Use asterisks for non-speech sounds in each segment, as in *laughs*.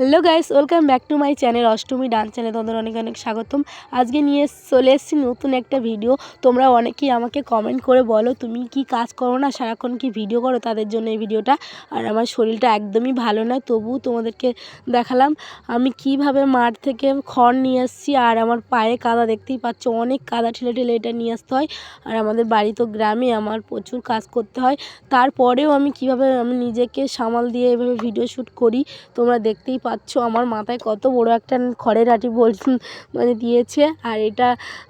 Hello guys, welcome back to my channel Ashtami dance channel তোমাদের অনেক অনেক স্বাগতম। আজকে নিয়ে চলে এসেছি নতুন একটা ভিডিও। তোমরা অনেকেই আমাকে কমেন্ট করে বলো, তুমি কি কাজ করো না? সারাক্ষণ কি ভিডিও করো? তাদের জন্য এই ভিডিওটা। আর আমার শরীরটা একদমই ভালো নয় তবুও তোমাদেরকে দেখালাম। আমি কীভাবে মাঠ থেকে খড় নিয়ে এসেছি, আর আমার পায়ে কাদা দেখতেই পাচ্ছ, অনেক কাদা ঠেলে ঠেলে এটা নিয়ে আসতে হয়। আর আমাদের বাড়ি তো গ্রামে আমার প্রচুর কাজ করতে হয়। তারপরেও আমি কীভাবে আমি নিজেকে সামাল দিয়ে এভাবে ভিডিও শ্যুট করি, তোমরা দেখতেই পাচ্ছ? আমার মাথায় কত বড় একটা খড়ের আঁটি বল মানে দিয়েছে। আর এটা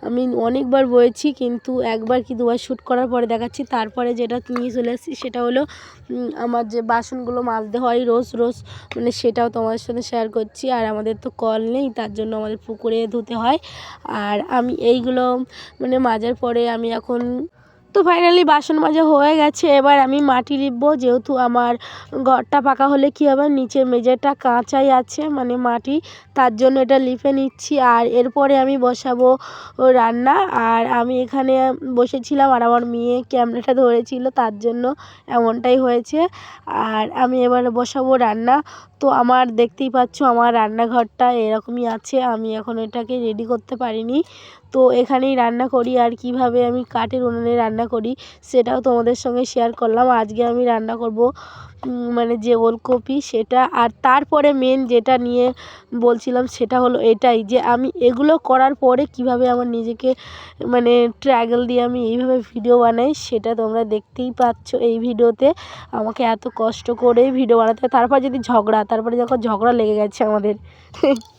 আমি অনেকবার বয়েছি, কিন্তু একবার কি দুবার শ্যুট করার পরে দেখাচ্ছি। তারপরে যেটা নিয়ে চলে এসেছি সেটা হলো আমার যে বাসনগুলো মাজতে হয় রোজ রোজ মানে সেটাও তোমাদের সাথে শেয়ার করছি। আর আমাদের তো কল নেই, তার জন্য আমাদের পুকুরে ধুতে হয়। আর আমি এইগুলো মানে মাজার পরে আমি এখন তো ফাইনালি বাসন মাজা হয়ে গেছে। এবার আমি মাটি লিপবো, যেহেতু আমার ঘরটা পাকা হলে কী হবে? নিচের মেঝেটা কাঁচাই আছে মানে মাটি, তার জন্য এটা লিপে নিচ্ছি। আর এরপরে আমি বসাবো রান্না। আর আমি এখানে বসেছিলাম আর আমার মেয়ে ক্যামেরাটা ধরেছিল, তার জন্য এমনটাই হয়েছে। আর আমি এবার বসাবো রান্না। তো আমার দেখতেই পাচ্ছ, আমার রান্নাঘরটা এরকমই আছে। আমি এখন এটাকে রেডি করতে পারিনি। তো এখানেই রান্না করি আর কীভাবে আমি কাঠের উনুনে রান্না করি সেটাও তোমাদের সঙ্গে শেয়ার করলাম। আজকে আমি রান্না করব মানে যে ওলকপি সেটা আর তারপরে মেন যেটা নিয়ে বলছিলাম সেটা হলো এটাই যে আমি এগুলো করার পরে কীভাবে আমার নিজেকে মানে ট্র্যাগল দিয়ে আমি এইভাবে ভিডিও বানাই সেটা তোমরা দেখতেই পাচ্ছ এই ভিডিওতে। আমাকে এত কষ্ট করে ভিডিও বানাতে তারপর যদি ঝগড়া, তারপরে যখন ঝগড়া লেগে গেছে আমাদের। *laughs*